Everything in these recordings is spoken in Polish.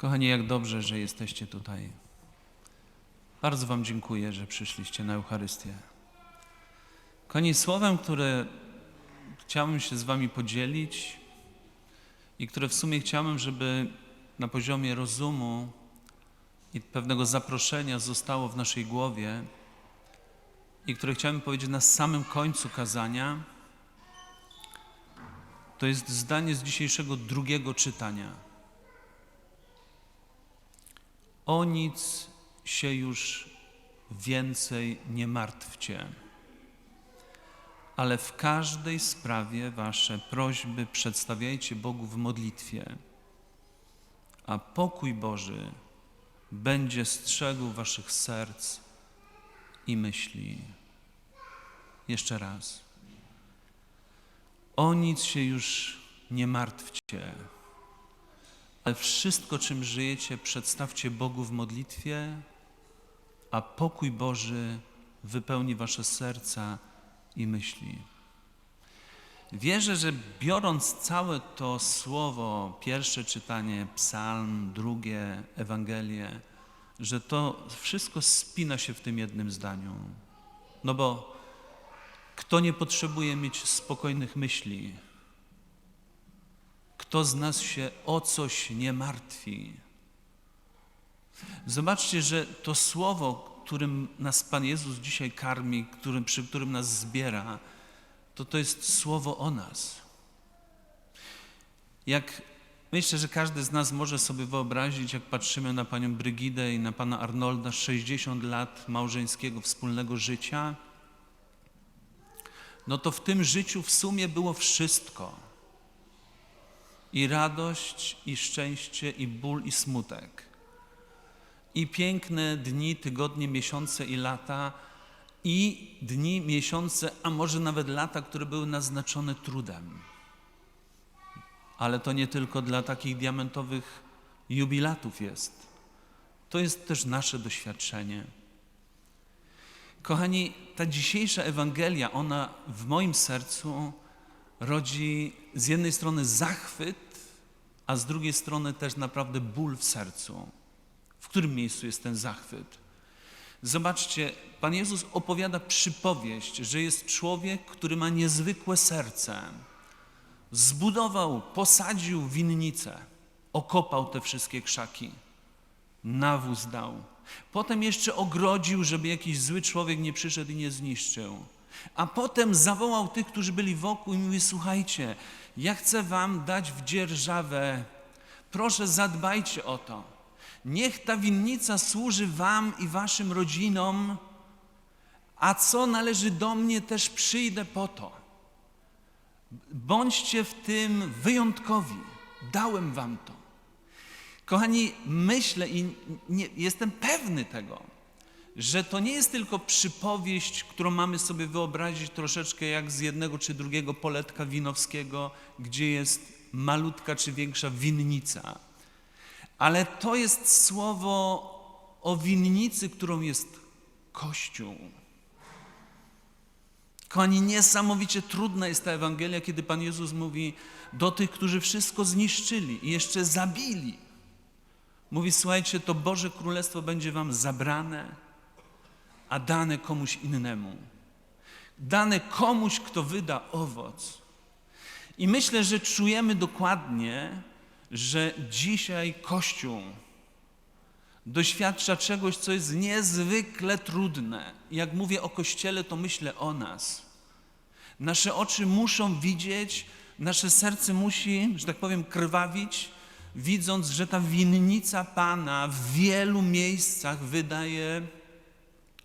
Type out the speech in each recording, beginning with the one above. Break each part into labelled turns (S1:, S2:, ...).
S1: Kochani, jak dobrze, że jesteście tutaj. Bardzo Wam dziękuję, że przyszliście na Eucharystię. Kochani, słowem, które chciałbym się z Wami podzielić i które w sumie chciałbym, żeby na poziomie rozumu i pewnego zaproszenia zostało w naszej głowie i które chciałbym powiedzieć na samym końcu kazania, to jest zdanie z dzisiejszego drugiego czytania. O nic się już więcej nie martwcie, ale w każdej sprawie wasze prośby przedstawiajcie Bogu w modlitwie, a pokój Boży będzie strzegł waszych serc i myśli. Jeszcze raz. O nic się już nie martwcie, wszystko, czym żyjecie, przedstawcie Bogu w modlitwie, a pokój Boży wypełni wasze serca i myśli. Wierzę, że biorąc całe to słowo, pierwsze czytanie, psalm, drugie, Ewangelię, że to wszystko spina się w tym jednym zdaniu. No bo kto nie potrzebuje mieć spokojnych myśli? Kto z nas się o coś nie martwi? Zobaczcie, że to słowo, którym nas Pan Jezus dzisiaj karmi, którym, przy którym nas zbiera, to to jest słowo o nas. Jak myślę, że każdy z nas może sobie wyobrazić, jak patrzymy na panią Brygidę i na pana Arnolda, 60 lat małżeńskiego wspólnego życia, no to w tym życiu w sumie było wszystko. I radość, i szczęście, i ból, i smutek. I piękne dni, tygodnie, miesiące i lata, i dni, miesiące, a może nawet lata, które były naznaczone trudem. Ale to nie tylko dla takich diamentowych jubilatów jest. To jest też nasze doświadczenie. Kochani, ta dzisiejsza Ewangelia, ona w moim sercu rodzi z jednej strony zachwyt, a z drugiej strony też naprawdę ból w sercu. W którym miejscu jest ten zachwyt? Zobaczcie, Pan Jezus opowiada przypowieść, że jest człowiek, który ma niezwykłe serce. Zbudował, posadził winnicę, okopał te wszystkie krzaki, nawóz dał. Potem jeszcze ogrodził, żeby jakiś zły człowiek nie przyszedł i nie zniszczył. A potem zawołał tych, którzy byli wokół i mówi, słuchajcie, ja chcę wam dać w dzierżawę, proszę zadbajcie o to. Niech ta winnica służy wam i waszym rodzinom, a co należy do mnie, też przyjdę po to. Bądźcie w tym wyjątkowi. Dałem wam to. Kochani, myślę i nie, jestem pewny tego, że to nie jest tylko przypowieść, którą mamy sobie wyobrazić troszeczkę jak z jednego czy drugiego poletka winowskiego, gdzie jest malutka czy większa winnica. Ale to jest słowo o winnicy, którą jest Kościół. Kochani, niesamowicie trudna jest ta Ewangelia, kiedy Pan Jezus mówi do tych, którzy wszystko zniszczyli i jeszcze zabili. Mówi, słuchajcie, to Boże Królestwo będzie wam zabrane, a dane komuś innemu. Dane komuś, kto wyda owoc. I myślę, że czujemy dokładnie, że dzisiaj Kościół doświadcza czegoś, co jest niezwykle trudne. Jak mówię o Kościele, to myślę o nas. Nasze oczy muszą widzieć, nasze serce musi, że tak powiem, krwawić, widząc, że ta winnica Pana w wielu miejscach wydaje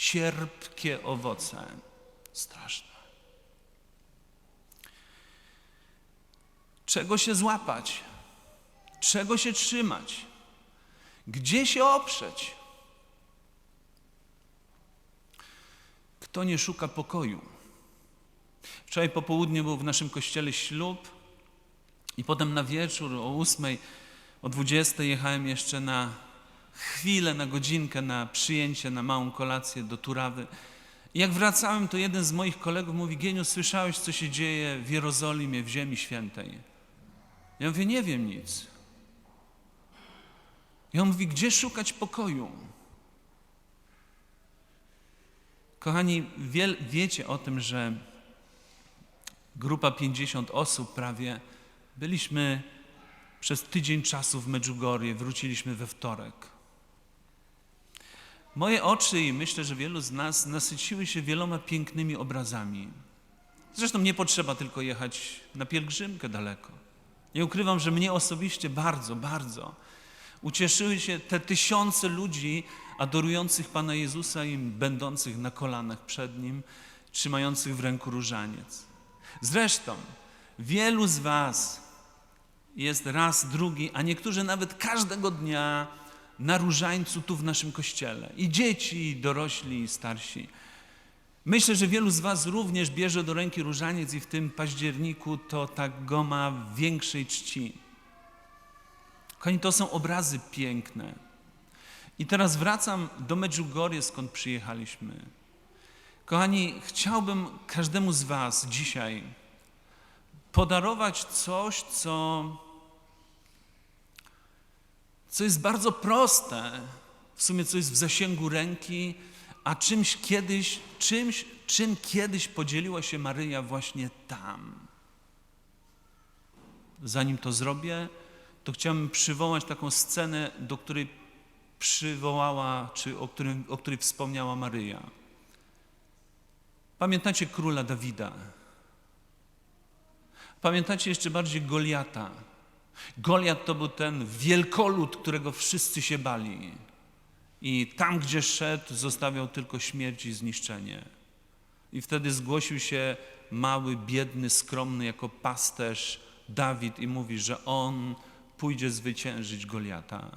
S1: cierpkie owoce. Straszne. Czego się złapać? Czego się trzymać? Gdzie się oprzeć? Kto nie szuka pokoju? Wczoraj po południu był w naszym kościele ślub i potem na wieczór o ósmej, o dwudziestej jechałem jeszcze na chwilę, na godzinkę, na przyjęcie, na małą kolację do Turawy. Jak wracałem, to jeden z moich kolegów mówi, Gieniu, słyszałeś, co się dzieje w Jerozolimie, w Ziemi Świętej? Ja mówię, nie wiem nic. I on mówi, gdzie szukać pokoju? Kochani, wie, wiecie o tym, że grupa 50 osób prawie, byliśmy przez tydzień czasu w Medjugorje, wróciliśmy we wtorek. Moje oczy i myślę, że wielu z nas nasyciły się wieloma pięknymi obrazami. Zresztą nie potrzeba tylko jechać na pielgrzymkę daleko. Nie ukrywam, że mnie osobiście bardzo, bardzo ucieszyły się te tysiące ludzi adorujących Pana Jezusa i będących na kolanach przed Nim, trzymających w ręku różaniec. Zresztą wielu z Was jest raz, drugi, a niektórzy nawet każdego dnia na różańcu tu w naszym kościele. I dzieci, i dorośli, i starsi. Myślę, że wielu z Was również bierze do ręki różaniec i w tym październiku to tak go ma większej czci. Kochani, to są obrazy piękne. I teraz wracam do Medjugorje, skąd przyjechaliśmy. Kochani, chciałbym każdemu z Was dzisiaj podarować coś, co, co jest bardzo proste, w sumie co jest w zasięgu ręki, a czymś kiedyś, czymś, czym kiedyś podzieliła się Maryja właśnie tam. Zanim to zrobię, to chciałbym przywołać taką scenę, do której przywołała, czy o, którym, o której wspomniała Maryja. Pamiętacie króla Dawida? Pamiętacie jeszcze bardziej Goliata? Goliat to był ten wielkolud, którego wszyscy się bali. I tam, gdzie szedł, zostawiał tylko śmierć i zniszczenie. I wtedy zgłosił się mały, biedny, skromny jako pasterz Dawid i mówi, że on pójdzie zwyciężyć Goliata.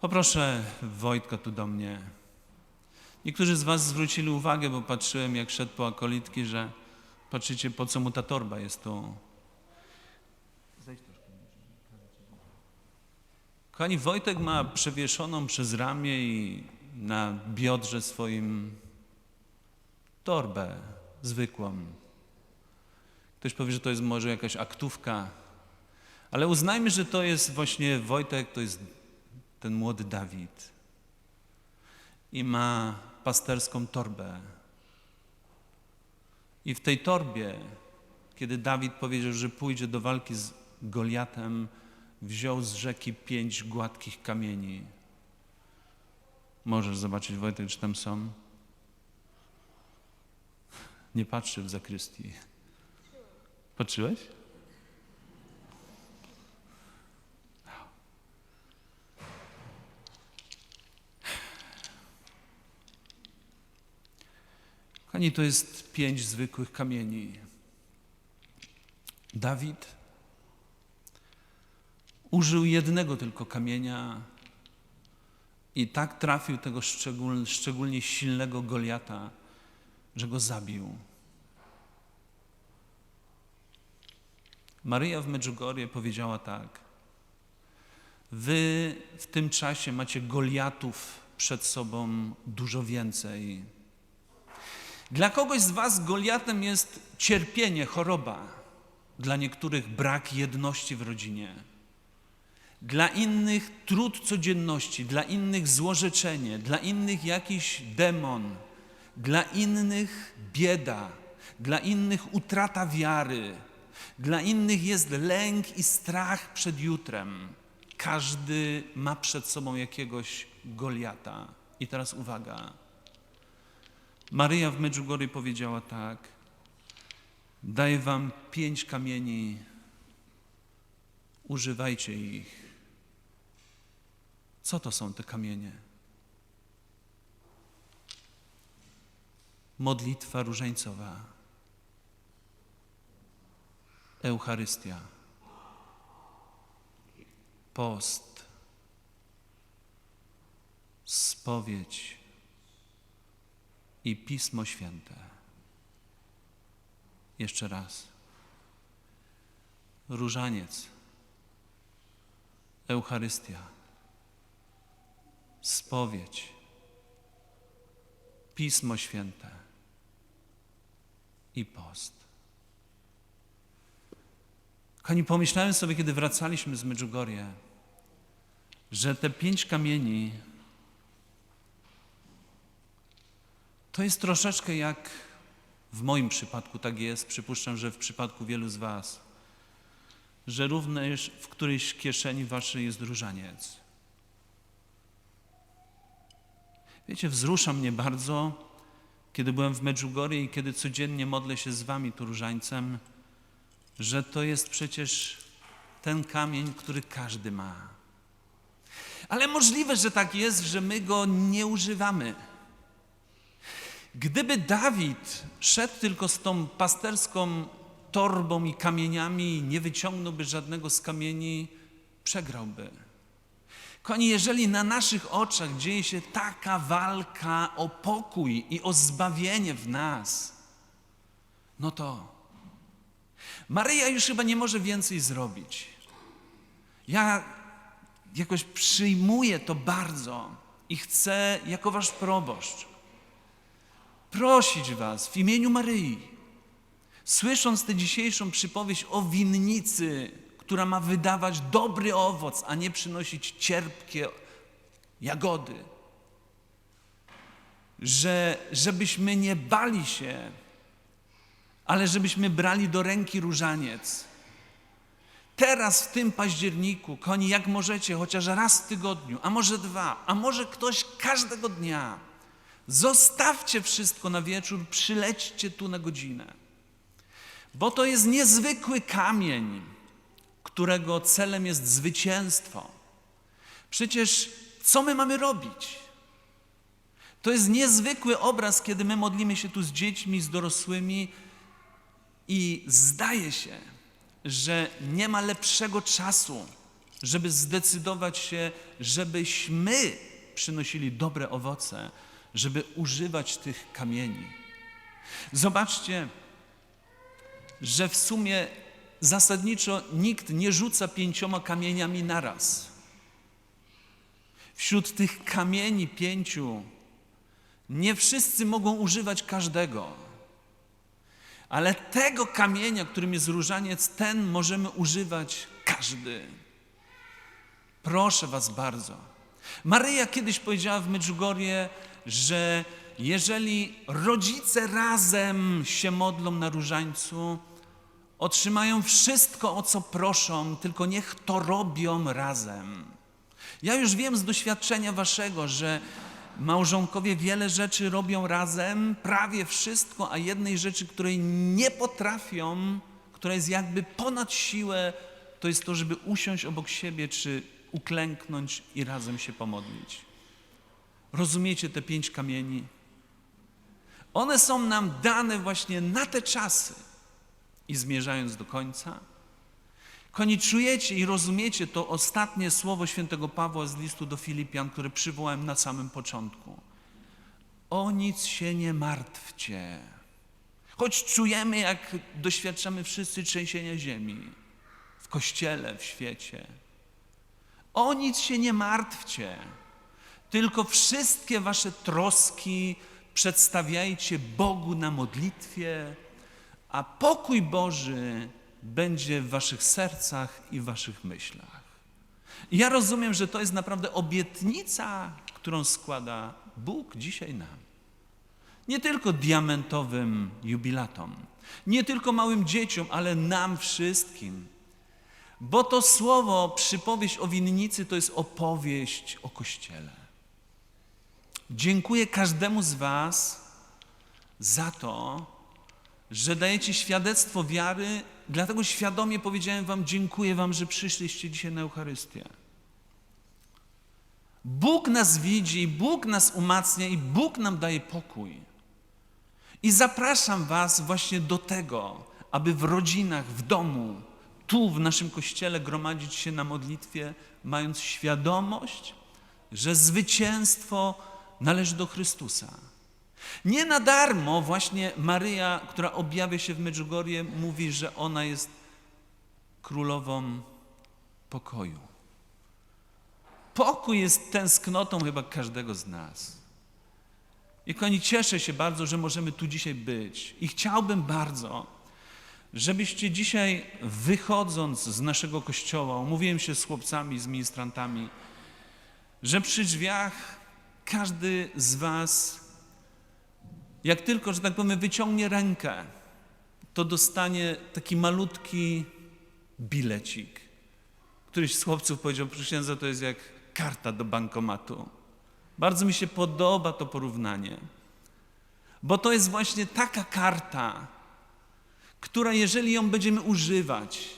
S1: Poproszę Wojtka tu do mnie. Niektórzy z Was zwrócili uwagę, bo patrzyłem, jak szedł po akolitki, że patrzycie, po co mu ta torba jest tu. Kochani, Wojtek ma przewieszoną przez ramię i na biodrze swoim torbę zwykłą. Ktoś powie, że to jest może jakaś aktówka, ale uznajmy, że to jest właśnie Wojtek, to jest ten młody Dawid. I ma pasterską torbę. I w tej torbie, kiedy Dawid powiedział, że pójdzie do walki z Goliatem, wziął z rzeki pięć gładkich kamieni. Możesz zobaczyć, Wojtek, czy tam są? Nie patrzy w zakrystii. Patrzyłeś? Kochani, to jest pięć zwykłych kamieni. Dawid użył jednego tylko kamienia i tak trafił tego szczegól, szczególnie silnego Goliata, że go zabił. Maryja w Medjugorje powiedziała tak: Wy w tym czasie macie Goliatów przed sobą dużo więcej. Dla kogoś z Was Goliatem jest cierpienie, choroba, dla niektórych brak jedności w rodzinie, dla innych trud codzienności, dla innych złorzeczenie, dla innych jakiś demon, dla innych bieda, dla innych utrata wiary, dla innych jest lęk i strach przed jutrem. Każdy ma przed sobą jakiegoś Goliata. I teraz uwaga. Maryja w Medjugorje powiedziała tak: Daję wam pięć kamieni, używajcie ich. Co to są te kamienie? Modlitwa różańcowa, Eucharystia, post, spowiedź i Pismo Święte. Jeszcze raz. Różaniec, Eucharystia, spowiedź, Pismo Święte i post. Kochani, pomyślałem sobie, kiedy wracaliśmy z Medjugorje, że te pięć kamieni to jest troszeczkę jak w moim przypadku tak jest, przypuszczam, że w przypadku wielu z Was, że również w którejś kieszeni Waszej jest różaniec. Wiecie, wzrusza mnie bardzo, kiedy byłem w Medjugorje i kiedy codziennie modlę się z Wami tu różańcem, że to jest przecież ten kamień, który każdy ma. Ale możliwe, że tak jest, że my go nie używamy. Gdyby Dawid szedł tylko z tą pasterską torbą i kamieniami, nie wyciągnąłby żadnego z kamieni, przegrałby. Kochani, jeżeli na naszych oczach dzieje się taka walka o pokój i o zbawienie w nas, no to Maryja już chyba nie może więcej zrobić. Ja jakoś przyjmuję to bardzo i chcę, jako wasz proboszcz, prosić was w imieniu Maryi, słysząc tę dzisiejszą przypowieść o winnicy, która ma wydawać dobry owoc, a nie przynosić cierpkie jagody, że żebyśmy nie bali się, ale żebyśmy brali do ręki różaniec. Teraz w tym październiku, koni, jak możecie, chociaż raz w tygodniu, a może dwa, a może ktoś każdego dnia, zostawcie wszystko na wieczór, przylećcie tu na godzinę. Bo to jest niezwykły kamień, którego celem jest zwycięstwo. Przecież co my mamy robić? To jest niezwykły obraz, kiedy my modlimy się tu z dziećmi, z dorosłymi i zdaje się, że nie ma lepszego czasu, żeby zdecydować się, żebyśmy przynosili dobre owoce, żeby używać tych kamieni. Zobaczcie, że w sumie zasadniczo nikt nie rzuca pięcioma kamieniami naraz. Wśród tych kamieni pięciu nie wszyscy mogą używać każdego. Ale tego kamienia, którym jest różaniec, ten możemy używać każdy. Proszę Was bardzo. Maryja kiedyś powiedziała w Medjugorje, że jeżeli rodzice razem się modlą na różańcu, otrzymają wszystko, o co proszą, tylko niech to robią razem. Ja już wiem z doświadczenia Waszego, że małżonkowie wiele rzeczy robią razem, prawie wszystko, a jednej rzeczy, której nie potrafią, która jest jakby ponad siłę, to jest to, żeby usiąść obok siebie czy uklęknąć i razem się pomodlić. Rozumiecie te pięć kamieni? One są nam dane właśnie na te czasy i zmierzając do końca. Koni czujecie i rozumiecie to ostatnie słowo świętego Pawła z listu do Filipian, które przywołałem na samym początku. O nic się nie martwcie. Choć czujemy, jak doświadczamy wszyscy trzęsienia ziemi w kościele, w świecie. O nic się nie martwcie, tylko wszystkie wasze troski przedstawiajcie Bogu na modlitwie, a pokój Boży będzie w waszych sercach i w waszych myślach. I ja rozumiem, że to jest naprawdę obietnica, którą składa Bóg dzisiaj nam. Nie tylko diamentowym jubilatom, nie tylko małym dzieciom, ale nam wszystkim. Bo to słowo, przypowieść o winnicy, to jest opowieść o Kościele. Dziękuję każdemu z Was za to, że dajecie świadectwo wiary, dlatego świadomie powiedziałem Wam, dziękuję Wam, że przyszliście dzisiaj na Eucharystię. Bóg nas widzi, Bóg nas umacnia i Bóg nam daje pokój. I zapraszam Was właśnie do tego, aby w rodzinach, w domu, tu w naszym kościele gromadzić się na modlitwie, mając świadomość, że zwycięstwo należy do Chrystusa. Nie na darmo właśnie Maryja, która objawia się w Medjugorje, mówi, że ona jest królową pokoju. Pokój jest tęsknotą chyba każdego z nas. I koni cieszę się bardzo, że możemy tu dzisiaj być. I chciałbym bardzo, żebyście dzisiaj wychodząc z naszego kościoła, umówiłem się z chłopcami, z ministrantami, że przy drzwiach każdy z Was, jak tylko, że tak powiem, wyciągnie rękę, to dostanie taki malutki bilecik. Któryś z chłopców powiedział, proszę księdza, to jest jak karta do bankomatu. Bardzo mi się podoba to porównanie, bo to jest właśnie taka karta, która jeżeli ją będziemy używać,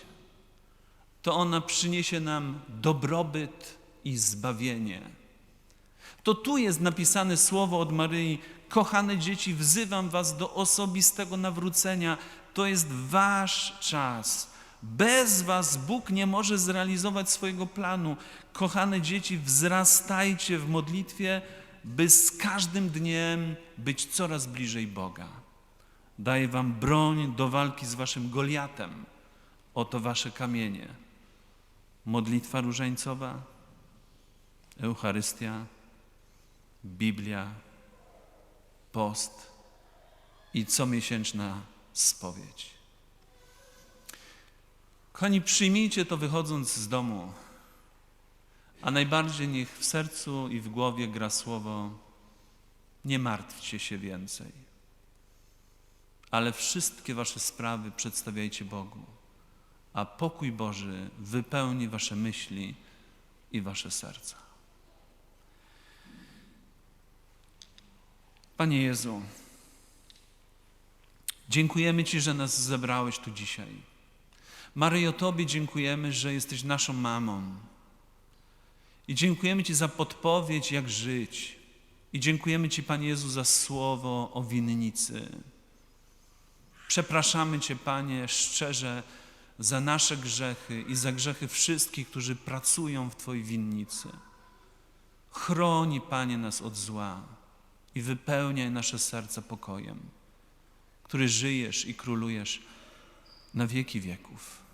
S1: to ona przyniesie nam dobrobyt i zbawienie. To tu jest napisane słowo od Maryi: Kochane dzieci, wzywam Was do osobistego nawrócenia. To jest Wasz czas. Bez Was Bóg nie może zrealizować swojego planu. Kochane dzieci, wzrastajcie w modlitwie, by z każdym dniem być coraz bliżej Boga. Daję Wam broń do walki z Waszym Goliatem. Oto Wasze kamienie. Modlitwa różańcowa, Eucharystia, Biblia, post i comiesięczna spowiedź. Kochani, przyjmijcie to wychodząc z domu, a najbardziej niech w sercu i w głowie gra słowo nie martwcie się więcej, ale wszystkie wasze sprawy przedstawiajcie Bogu, a pokój Boży wypełni wasze myśli i wasze serca. Panie Jezu, dziękujemy Ci, że nas zebrałeś tu dzisiaj. Maryjo, Tobie dziękujemy, że jesteś naszą mamą. I dziękujemy Ci za podpowiedź, jak żyć. I dziękujemy Ci, Panie Jezu, za słowo o winnicy. Przepraszamy Cię, Panie, szczerze za nasze grzechy i za grzechy wszystkich, którzy pracują w Twojej winnicy. Chroni, Panie, nas od zła i wypełniaj nasze serca pokojem, który żyjesz i królujesz na wieki wieków.